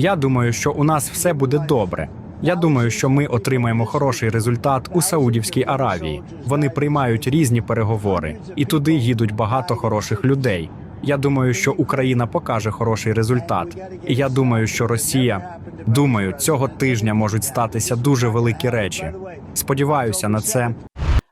Я думаю, що у нас все буде добре. Я думаю, що ми отримаємо хороший результат у Саудівській Аравії. Вони приймають різні переговори, і туди їдуть багато хороших людей. Я думаю, що Україна покаже хороший результат. І я думаю, що Росія думаю, цього тижня можуть статися дуже великі речі. Сподіваюся на це.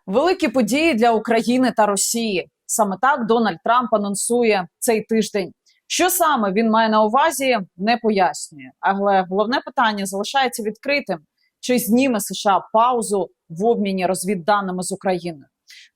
Великі події для України та Росії. Саме так Дональд Трамп анонсує цей тиждень. Що саме він має на увазі, не пояснює. Але головне питання залишається відкритим: чи зніме США паузу в обміні розвідданими з Україною?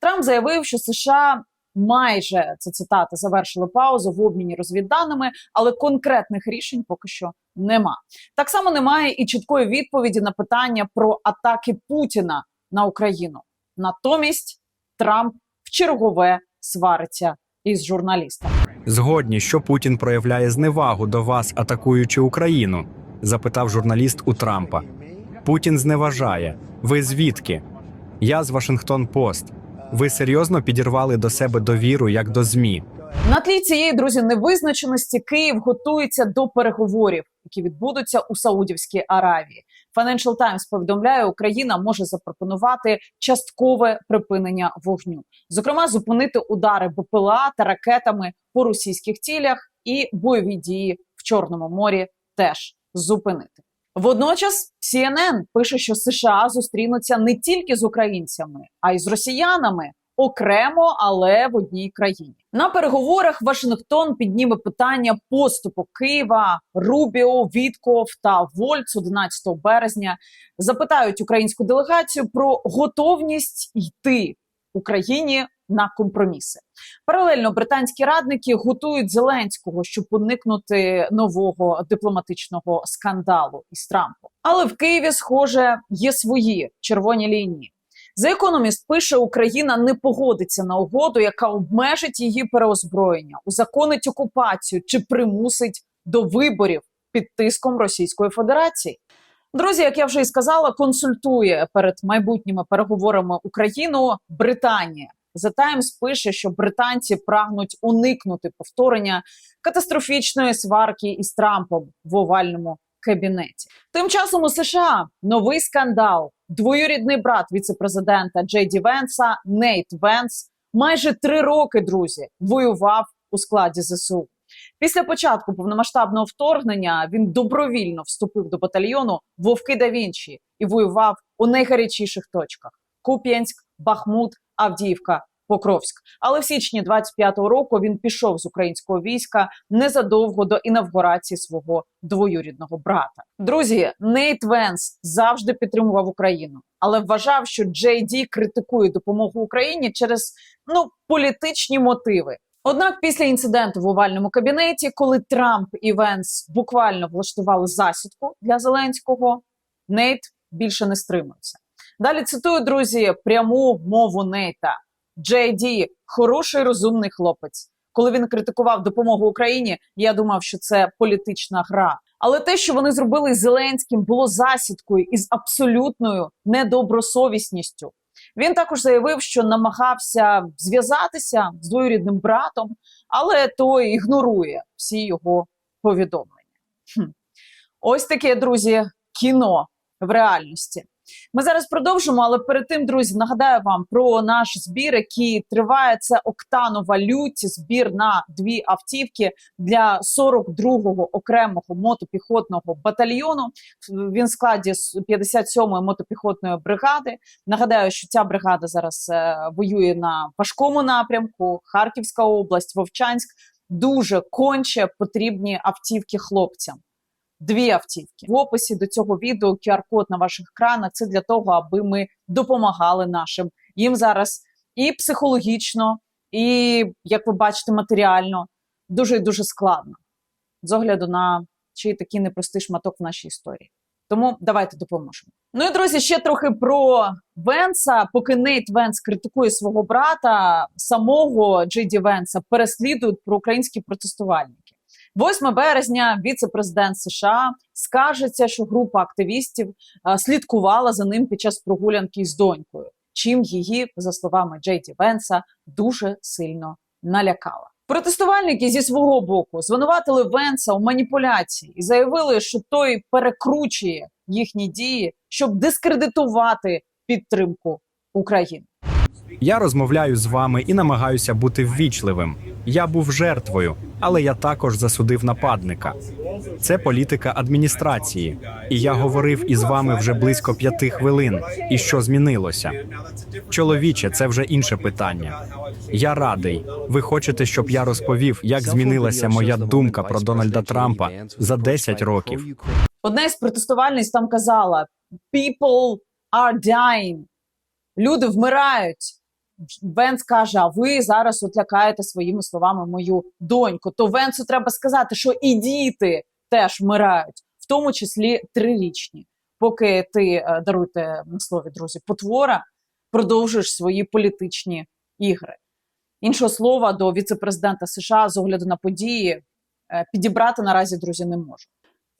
Трамп заявив, що США майже це цитата завершили паузу в обміні розвідданими, але конкретних рішень поки що нема. Так само немає і чіткої відповіді на питання про атаки Путіна на Україну. Натомість Трамп в чергове свариться із журналістами. Згодні, що Путін проявляє зневагу до вас, атакуючи Україну? запитав журналіст у Трампа. Путін зневажає. Ви звідки? Я з Вашингтон Пост. Ви серйозно підірвали до себе довіру як до ЗМІ. На тлі цієї друзі невизначеності Київ готується до переговорів, які відбудуться у Саудівській Аравії. Financial Times повідомляє, Україна може запропонувати часткове припинення вогню, зокрема, зупинити удари БПЛА та ракетами по російських цілях і бойові дії в Чорному морі теж зупинити. Водночас CNN пише, що США зустрінуться не тільки з українцями, а й з росіянами окремо, але в одній країні. На переговорах Вашингтон підніме питання поступу Києва, Рубіо, Вітков та Вольц 11 березня. Запитають українську делегацію про готовність йти Україні на компроміси. Паралельно британські радники готують Зеленського, щоб уникнути нового дипломатичного скандалу із Трампом. Але в Києві, схоже, є свої червоні лінії. За економіст пише, Україна не погодиться на угоду, яка обмежить її переозброєння, узаконить окупацію чи примусить до виборів під тиском Російської Федерації. Друзі, як я вже і сказала, консультує перед майбутніми переговорами Україну Британія. The Times пише, що британці прагнуть уникнути повторення катастрофічної сварки із Трампом в овальному кабінеті. Тим часом у США новий скандал. Двоюрідний брат віцепрезидента Джей Ді Венса Нейт Венс майже три роки, друзі, воював у складі ЗСУ. Після початку повномасштабного вторгнення він добровільно вступив до батальйону Вовки да Вінчі і воював у найгарячіших точках: Куп'янськ, Бахмут, Авдіївка, Покровськ. Але в січні 25-го року він пішов з українського війська незадовго до інавгурації свого двоюрідного брата. Друзі, Нейт Венс завжди підтримував Україну, але вважав, що Джей Ді критикує допомогу Україні через ну політичні мотиви. Однак, після інциденту в овальному кабінеті, коли Трамп і Венс буквально влаштували засідку для Зеленського, Нейт більше не стримується. Далі цитую, друзі, пряму мову Нейта. Джей Ді – хороший розумний хлопець. Коли він критикував допомогу Україні, я думав, що це політична гра. Але те, що вони зробили з Зеленським, було засідкою із абсолютною недобросовісністю. Він також заявив, що намагався зв'язатися з двоюрідним братом, але той ігнорує всі його повідомлення. Хм. Ось таке, друзі, кіно в реальності. Ми зараз продовжимо, але перед тим, друзі, нагадаю вам про наш збір, який триває. Це октанова лють, збір на дві автівки для 42-го окремого мотопіхотного батальйону. Він в складі 57-ї мотопіхотної бригади. Нагадаю, що ця бригада зараз е, воює на важкому напрямку. Харківська область, Вовчанськ. Дуже конче потрібні автівки хлопцям. Дві автівки в описі до цього відео QR-код на ваших екранах. Це для того, аби ми допомагали нашим їм зараз і психологічно, і як ви бачите, матеріально дуже і дуже складно з огляду на чий такий непростий шматок в нашій історії. Тому давайте допоможемо. Ну і друзі, ще трохи про Венса. Поки Нейт Венс критикує свого брата, самого Джейді Венса переслідують проукраїнські протестувальники. 8 березня віце-президент США скажеться, що група активістів слідкувала за ним під час прогулянки з донькою, чим її, за словами Джейді Венса, дуже сильно налякала. Протестувальники зі свого боку звинуватили Венса у маніпуляції і заявили, що той перекручує їхні дії, щоб дискредитувати підтримку України. Я розмовляю з вами і намагаюся бути ввічливим. Я був жертвою, але я також засудив нападника. Це політика адміністрації, і я говорив із вами вже близько п'яти хвилин. І що змінилося? Чоловіче, це вже інше питання. Я радий. Ви хочете, щоб я розповів, як змінилася моя думка про Дональда Трампа за 10 років. Одна із протестувальниць там казала: People are dying. Люди вмирають. Венс каже: а ви зараз от лякаєте своїми словами мою доньку. То Венсу треба сказати, що і діти теж вмирають, в тому числі трирічні. Поки ти е, даруйте на слові, друзі, потвора, продовжуєш свої політичні ігри. Іншого слова до віцепрезидента США з огляду на події е, підібрати наразі друзі не можу.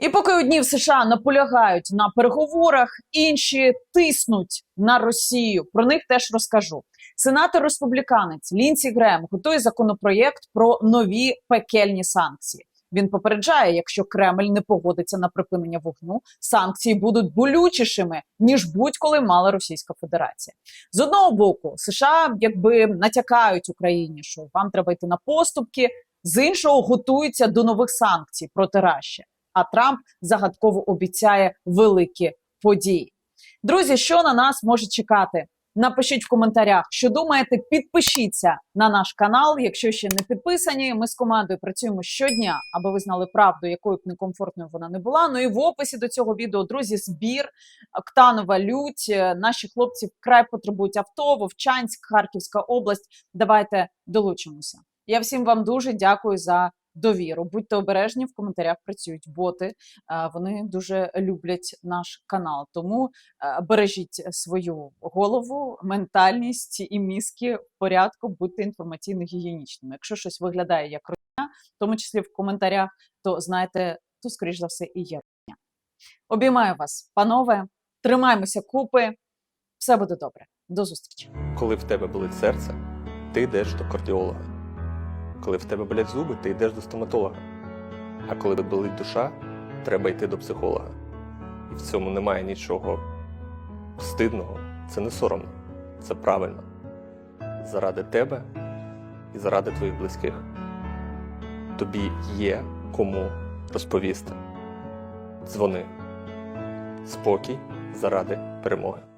І поки одні в США наполягають на переговорах, інші тиснуть на Росію. Про них теж розкажу. Сенатор республіканець Лінсі Грем готує законопроєкт про нові пекельні санкції. Він попереджає, якщо Кремль не погодиться на припинення вогню, санкції будуть болючішими ніж будь-коли мала Російська Федерація. З одного боку, США якби натякають Україні, що вам треба йти на поступки. З іншого готуються до нових санкцій проти Раші. А Трамп загадково обіцяє великі події. Друзі, що на нас може чекати? Напишіть в коментарях, що думаєте. Підпишіться на наш канал, якщо ще не підписані. Ми з командою працюємо щодня, аби ви знали правду, якою б некомфортною вона не була. Ну і в описі до цього відео, друзі, збір Октанова лють. Е, Наші хлопці вкрай потребують авто, Вовчанськ, Харківська область. Давайте долучимося. Я всім вам дуже дякую за довіру. Будьте обережні, в коментарях працюють боти. Вони дуже люблять наш канал. Тому е, бережіть свою голову, ментальність і мізки в порядку, будьте інформаційно гігієнічними. Якщо щось виглядає як руйня, в тому числі в коментарях, то знаєте, то скоріш за все і є руйня. Обіймаю вас, панове. Тримаймося купи. Все буде добре. До зустрічі. Коли в тебе болить серце, ти йдеш до кардіолога. Коли в тебе болять зуби, ти йдеш до стоматолога. А коли болить душа, треба йти до психолога. І в цьому немає нічого стидного, це не соромно, це правильно. Заради тебе і заради твоїх близьких. Тобі є кому розповісти. Дзвони. Спокій заради перемоги.